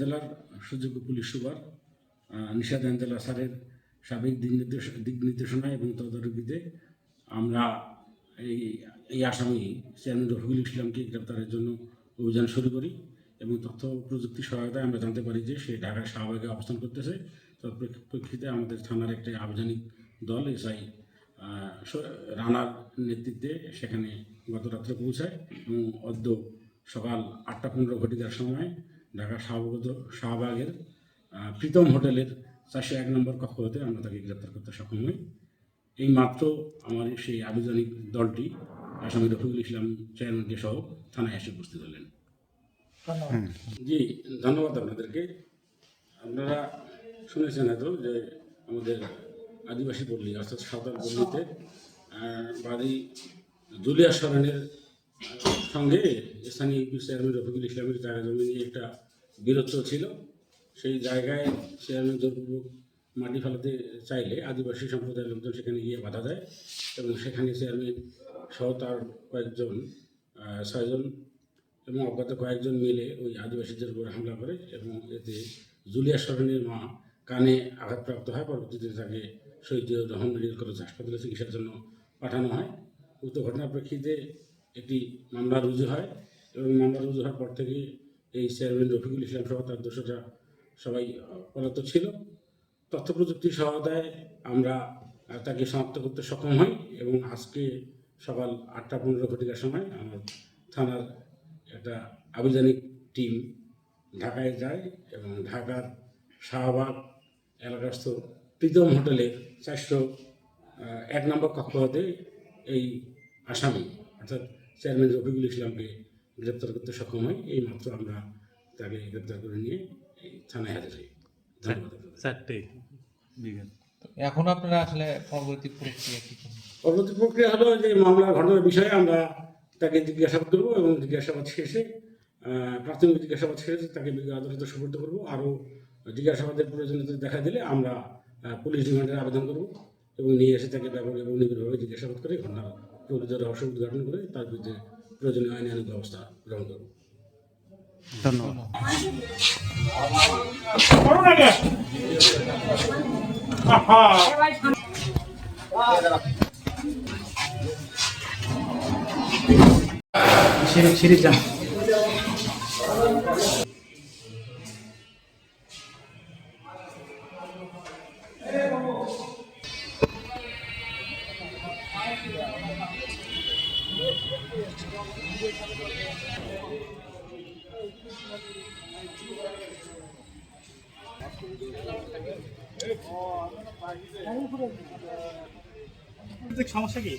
জেলার সুযোগ্য police super Nishad আঞ্জেলা স্যারের সাবেক দিক নির্দেশ, দিক নির্দেশনা এবং তদারকিতে আমরা এই এই আসামি চেয়ারম্যান রফিকুল ইসলামকে গ্রেপ্তারের জন্য অভিযান শুরু করি এবং তথ্য প্রযুক্তি সহায়তায় আমরা জানতে পারি যে সে ঢাকার শাহবাগে অবস্থান করতেছে। তার প্রেক্ষিতে আমাদের থানার একটি আবেদনিক দল এসআই রানার নেতৃত্বে সেখানে গত রাত্রে পৌঁছায় এবং অদ্য সকাল আটটা পনেরো ঘটিকার সময় ঢাকা শাহবাগ শাহবাগের প্রীতম হোটেলের চারশো এক নম্বর কক্ষ হতে আমরা তাকে গ্রেপ্তার করতে সক্ষম হই। এই মাত্র আমার সেই আবেদনিক দলটি আসামি রফিকুল ইসলাম চেয়ারম্যানকে সহ থানায় এসে উপস্থিত হলেন। জি ধন্যবাদ আপনাদেরকে। আপনারা শুনেছেন হয়তো যে আমাদের আদিবাসী পল্লী, অর্থাৎ সাঁওতাল পল্লীতে বাড়ি জুলিয়া সরেনের সঙ্গে স্থানীয় ইউপি চেয়ারম্যান রফিকুল ইসলামের জায়গা জমি নিয়ে একটা বীরত্ব ছিল। সেই জায়গায় চেয়ারম্যান জোরপূর্বক মাটি ফেলাতে চাইলে আদিবাসী সম্প্রদায়ের লোকজন সেখানে গিয়ে বাধা দেয় এবং সেখানে চেয়ারম্যান সহ তার কয়েকজন ছয়জন এবং অজ্ঞাত কয়েকজন মিলে ওই আদিবাসীদের উপর হামলা করে এবং এতে জুলিয়া সরণের মা কানে আঘাতপ্রাপ্ত হয়, পরবর্তীতে তাকে শহীদ রহমান মেডিকেল কলেজ হাসপাতালে চিকিৎসার জন্য পাঠানো হয়। উক্ত ঘটনার প্রেক্ষিতে একটি মামলা রুজু হয় এবং মামলা রুজু হওয়ার পর থেকে এই চেয়ারম্যান রফিকুল ইসলাম সহ তার দোষরা সবাই পলাতক ছিল। তথ্য প্রযুক্তির সহায়তায় আমরা তাকে শনাক্ত করতে সক্ষম হই এবং আজকে সকাল আটটা পনেরো ঘটিকার সময় আমার থানার একটা আভিযানিক টিম ঢাকায় যায় এবং ঢাকার শাহবাগ এলাকাস্থ প্রীতম হোটেলের চারশো এক নম্বর কক্ষ হতে এই আসামি অর্থাৎ চেয়ারম্যান রফিকুল ইসলামকে গ্রেপ্তার করতে সক্ষম হয়। এই মাত্র আমরা তাকে গ্রেপ্তার করে নিয়ে এই থানায় হাজির হই। ধন্যবাদ চারটে এখন আপনারা আসলে পরবর্তী প্রক্রিয়া কি পরবর্তী প্রক্রিয়া হলো যে মামলার ঘটনার বিষয়ে আমরা তাকে জিজ্ঞাসাবাদ করব এবং জিজ্ঞাসাবাদ শেষে প্রাথমিক জিজ্ঞাসাবাদ শেষে তাকে আদালতে সুপর্দ করব। আরও জিজ্ঞাসাবাদের প্রয়োজনীয়তা দেখা দিলে আমরা পুলিশ রিমান্ডের আবেদন করব এবং নিয়ে এসে তাকে ব্যাপক এবং নিবিড়ভাবে জিজ্ঞাসাবাদ করে ঘটনা প্রকৃত রহস্য উদ্ঘাটন করে তার বিরুদ্ধে প্রয়োজনীয় আইনি আইনি ব্যবস্থা গ্রহণ করব। ধন্যবাদ। সমস্যা কি